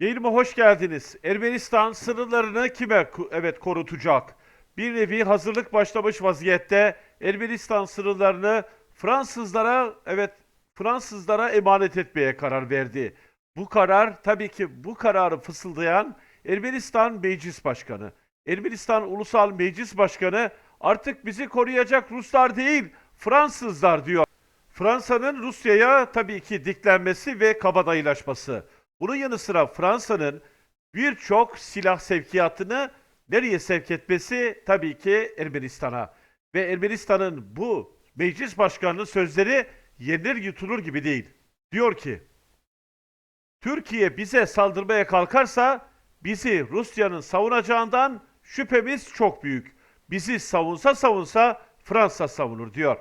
Yayınıma hoş geldiniz. Ermenistan sınırlarını kime evet korutacak? Bir nevi hazırlık başlamış vaziyette Ermenistan sınırlarını Fransızlara evet Fransızlara emanet etmeye karar verdi. Bu karar tabii ki bu kararı fısıldayan Ermenistan Meclis Başkanı. Ermenistan Ulusal Meclis Başkanı artık bizi koruyacak Ruslar değil Fransızlar diyor. Fransa'nın Rusya'ya tabii ki diklenmesi ve kabadayılaşması. Bunun yanı sıra Fransa'nın birçok silah sevkiyatını nereye sevk etmesi? Tabii ki Ermenistan'a. Ve Ermenistan'ın bu meclis başkanının sözleri yenilir yutulur gibi değil. Diyor ki, Türkiye bize saldırmaya kalkarsa bizi Rusya'nın savunacağından şüphemiz çok büyük. Bizi savunsa savunsa Fransa savunur diyor.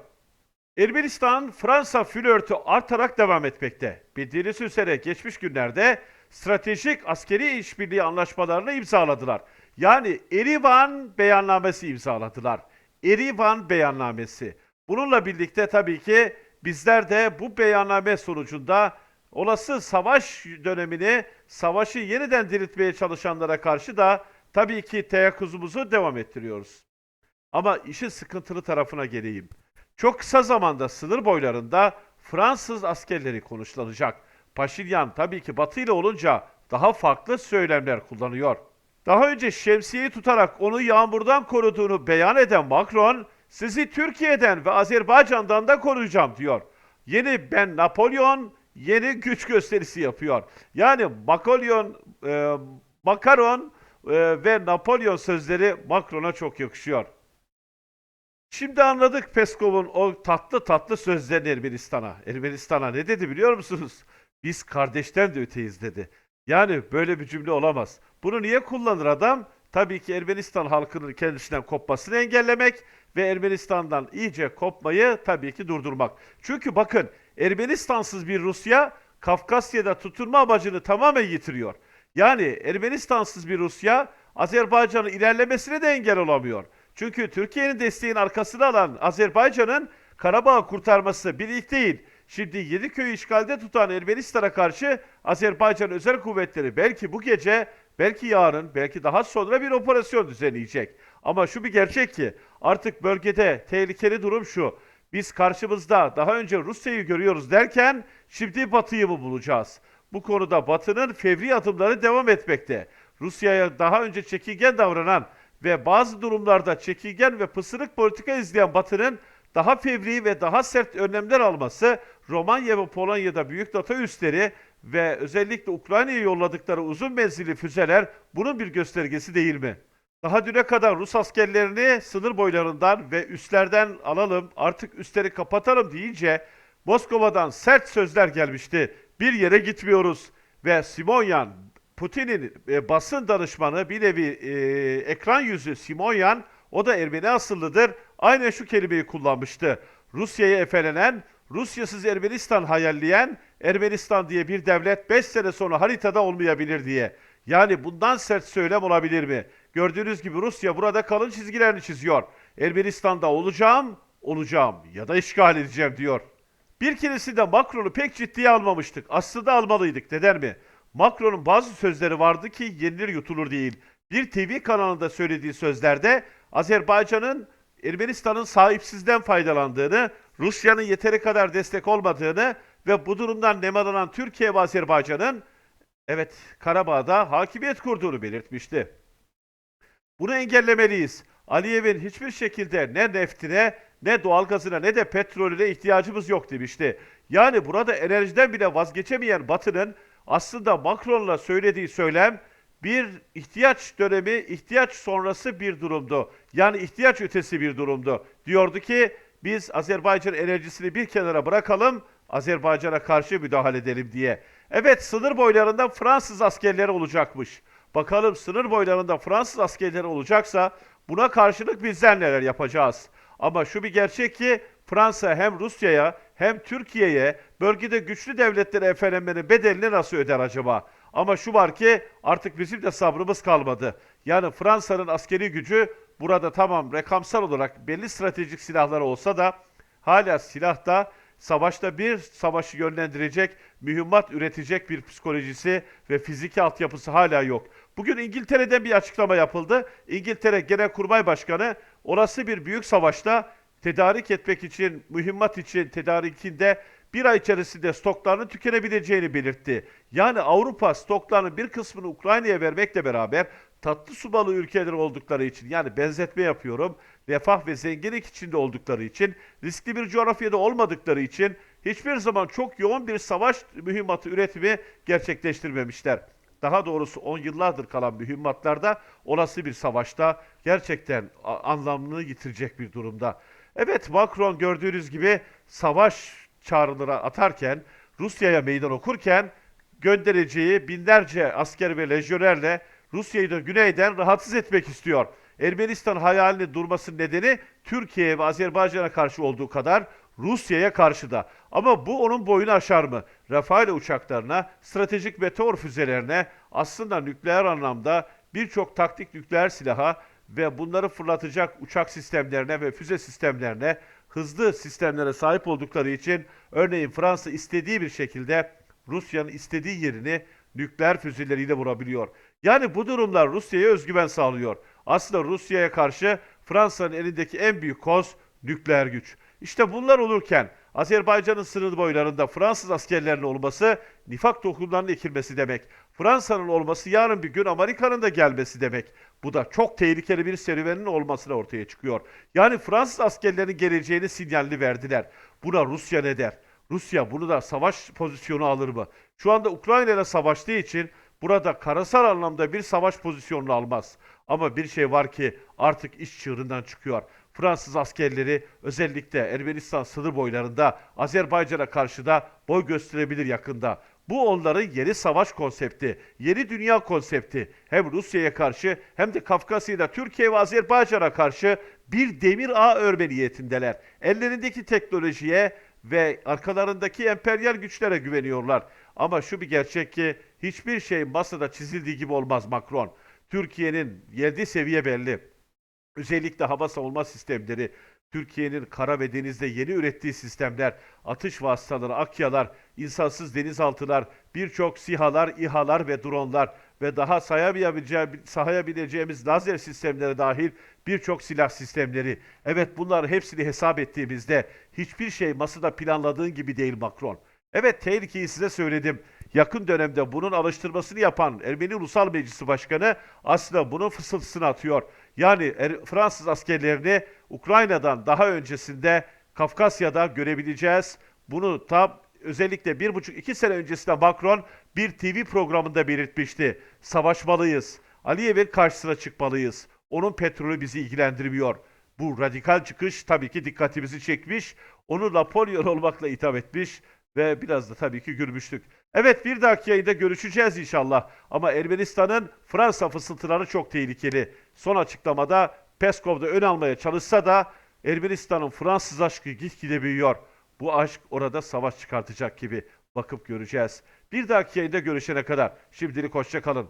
Ermenistan Fransa flörtü artarak devam etmekte. Bildiğiniz üzere geçmiş günlerde stratejik askeri işbirliği anlaşmalarını imzaladılar. Yani Erivan beyannamesi imzaladılar. Erivan beyannamesi. Bununla birlikte tabii ki bizler de bu beyanname sonucunda olası savaş dönemini, savaşı yeniden diriltmeye çalışanlara karşı da tabii ki teyakkuzumuzu devam ettiriyoruz. Ama işin sıkıntılı tarafına geleyim. Çok kısa zamanda sınır boylarında Fransız askerleri konuşlanacak. Paşinyan tabii ki Batı ile olunca daha farklı söylemler kullanıyor. Daha önce şemsiyeyi tutarak onu yağmurdan koruduğunu beyan eden Macron, sizi Türkiye'den ve Azerbaycan'dan da koruyacağım diyor. Yeni ben Napolyon, yeni güç gösterisi yapıyor. Yani Macron, e, Makaron e, ve Napolyon sözleri Macron'a çok yakışıyor. Şimdi anladık Peskov'un o tatlı tatlı sözlerini Ermenistan'a. Ermenistan'a ne dedi biliyor musunuz? Biz kardeşten de öteyiz dedi. Yani böyle bir cümle olamaz. Bunu niye kullanır adam? Tabii ki Ermenistan halkının kendisinden kopmasını engellemek ve Ermenistan'dan iyice kopmayı tabii ki durdurmak. Çünkü bakın Ermenistansız bir Rusya Kafkasya'da tutunma amacını tamamen yitiriyor. Yani Ermenistansız bir Rusya Azerbaycan'ın ilerlemesine de engel olamıyor. Çünkü Türkiye'nin desteğin arkasını alan Azerbaycan'ın Karabağ'ı kurtarması bir ilk değil. Şimdi Yediköy'ü işgalde tutan Ermenistan'a karşı Azerbaycan özel kuvvetleri belki bu gece, belki yarın, belki daha sonra bir operasyon düzenleyecek. Ama şu bir gerçek ki artık bölgede tehlikeli durum şu. Biz karşımızda daha önce Rusya'yı görüyoruz derken şimdi Batı'yı mı bulacağız? Bu konuda Batı'nın fevri adımları devam etmekte. Rusya'ya daha önce çekingen davranan ve bazı durumlarda çekingen ve pısırık politika izleyen Batı'nın daha fevri ve daha sert önlemler alması Romanya ve Polonya'da büyük NATO üsleri ve özellikle Ukrayna'ya yolladıkları uzun menzilli füzeler bunun bir göstergesi değil mi? Daha düne kadar Rus askerlerini sınır boylarından ve üslerden alalım, artık üstleri kapatalım deyince Moskova'dan sert sözler gelmişti. Bir yere gitmiyoruz ve Simonyan Putin'in e, basın danışmanı bir nevi e, ekran yüzü Simonyan o da Ermeni asıllıdır. Aynen şu kelimeyi kullanmıştı. Rusya'ya efelenen, Rusyasız Ermenistan hayalleyen, Ermenistan diye bir devlet 5 sene sonra haritada olmayabilir diye. Yani bundan sert söylem olabilir mi? Gördüğünüz gibi Rusya burada kalın çizgilerini çiziyor. Ermenistan'da olacağım, olacağım ya da işgal edeceğim diyor. Bir keresinde Macron'u pek ciddiye almamıştık. Aslında almalıydık neden mi? Macron'un bazı sözleri vardı ki yenilir yutulur değil. Bir TV kanalında söylediği sözlerde Azerbaycan'ın Ermenistan'ın sahipsizden faydalandığını, Rusya'nın yeteri kadar destek olmadığını ve bu durumdan nemalanan Türkiye ve Azerbaycan'ın evet Karabağ'da hakimiyet kurduğunu belirtmişti. Bunu engellemeliyiz. Aliyev'in hiçbir şekilde ne neftine, ne doğalgazına, ne de petrolüne ihtiyacımız yok demişti. Yani burada enerjiden bile vazgeçemeyen Batı'nın aslında Macron'la söylediği söylem bir ihtiyaç dönemi, ihtiyaç sonrası bir durumdu. Yani ihtiyaç ötesi bir durumdu. Diyordu ki biz Azerbaycan enerjisini bir kenara bırakalım, Azerbaycan'a karşı müdahale edelim diye. Evet sınır boylarında Fransız askerleri olacakmış. Bakalım sınır boylarında Fransız askerleri olacaksa buna karşılık bizler neler yapacağız? Ama şu bir gerçek ki Fransa hem Rusya'ya hem Türkiye'ye bölgede güçlü devletlere efelenmenin bedelini nasıl öder acaba? Ama şu var ki artık bizim de sabrımız kalmadı. Yani Fransa'nın askeri gücü burada tamam rakamsal olarak belli stratejik silahları olsa da hala silahta savaşta bir savaşı yönlendirecek, mühimmat üretecek bir psikolojisi ve fiziki altyapısı hala yok. Bugün İngiltere'den bir açıklama yapıldı. İngiltere Genelkurmay Başkanı olası bir büyük savaşta tedarik etmek için, mühimmat için tedarikinde bir ay içerisinde stoklarının tükenebileceğini belirtti. Yani Avrupa stoklarının bir kısmını Ukrayna'ya vermekle beraber tatlı su balığı ülkeleri oldukları için yani benzetme yapıyorum. Refah ve zenginlik içinde oldukları için, riskli bir coğrafyada olmadıkları için hiçbir zaman çok yoğun bir savaş mühimmatı üretimi gerçekleştirmemişler. Daha doğrusu 10 yıllardır kalan mühimmatlarda olası bir savaşta gerçekten anlamını yitirecek bir durumda. Evet Macron gördüğünüz gibi savaş çağrıları atarken, Rusya'ya meydan okurken göndereceği binlerce asker ve lejyonerle Rusya'yı da güneyden rahatsız etmek istiyor. Ermenistan hayalini durmasının nedeni Türkiye ve Azerbaycan'a karşı olduğu kadar Rusya'ya karşı da. Ama bu onun boyunu aşar mı? Rafael uçaklarına, stratejik meteor füzelerine, aslında nükleer anlamda birçok taktik nükleer silaha ve bunları fırlatacak uçak sistemlerine ve füze sistemlerine hızlı sistemlere sahip oldukları için örneğin Fransa istediği bir şekilde Rusya'nın istediği yerini nükleer füzeleriyle vurabiliyor. Yani bu durumlar Rusya'ya özgüven sağlıyor. Aslında Rusya'ya karşı Fransa'nın elindeki en büyük koz nükleer güç. İşte bunlar olurken Azerbaycan'ın sınır boylarında Fransız askerlerinin olması nifak tohumlarının ekilmesi demek. Fransa'nın olması yarın bir gün Amerika'nın da gelmesi demek. Bu da çok tehlikeli bir serüvenin olmasına ortaya çıkıyor. Yani Fransız askerlerinin geleceğini sinyalini verdiler. Buna Rusya ne der? Rusya bunu da savaş pozisyonu alır mı? Şu anda Ukrayna ile savaştığı için burada karasal anlamda bir savaş pozisyonunu almaz. Ama bir şey var ki artık iş çığırından çıkıyor. Fransız askerleri özellikle Ermenistan sınır boylarında Azerbaycan'a karşı da boy gösterebilir yakında. Bu onların yeni savaş konsepti, yeni dünya konsepti. Hem Rusya'ya karşı hem de Kafkasya'da Türkiye ve Azerbaycan'a karşı bir demir ağ örme niyetindeler. Ellerindeki teknolojiye ve arkalarındaki emperyal güçlere güveniyorlar. Ama şu bir gerçek ki hiçbir şey masada çizildiği gibi olmaz Macron. Türkiye'nin geldiği seviye belli. Özellikle hava savunma sistemleri, Türkiye'nin kara ve denizde yeni ürettiği sistemler, atış vasıtaları, akyalar, insansız denizaltılar, birçok sihalar, İHA'lar ve dronlar ve daha sayabileceğimiz, lazer sistemleri dahil birçok silah sistemleri. Evet bunların hepsini hesap ettiğimizde hiçbir şey masada planladığın gibi değil Macron. Evet tehlikeyi size söyledim. Yakın dönemde bunun alıştırmasını yapan Ermeni Ulusal Meclisi Başkanı aslında bunun fısıltısını atıyor. Yani Er- Fransız askerlerini Ukrayna'dan daha öncesinde Kafkasya'da görebileceğiz. Bunu tam özellikle bir buçuk iki sene öncesinde Macron bir TV programında belirtmişti. Savaşmalıyız. Aliyev'in karşısına çıkmalıyız. Onun petrolü bizi ilgilendirmiyor. Bu radikal çıkış tabii ki dikkatimizi çekmiş. Onu Napolyon olmakla itham etmiş ve biraz da tabii ki gülmüştük. Evet bir dahaki yayında görüşeceğiz inşallah. Ama Ermenistan'ın Fransa fısıltıları çok tehlikeli. Son açıklamada Peskov'da ön almaya çalışsa da Ermenistan'ın Fransız aşkı gitgide büyüyor. Bu aşk orada savaş çıkartacak gibi bakıp göreceğiz. Bir dahaki yayında görüşene kadar şimdilik hoşça kalın.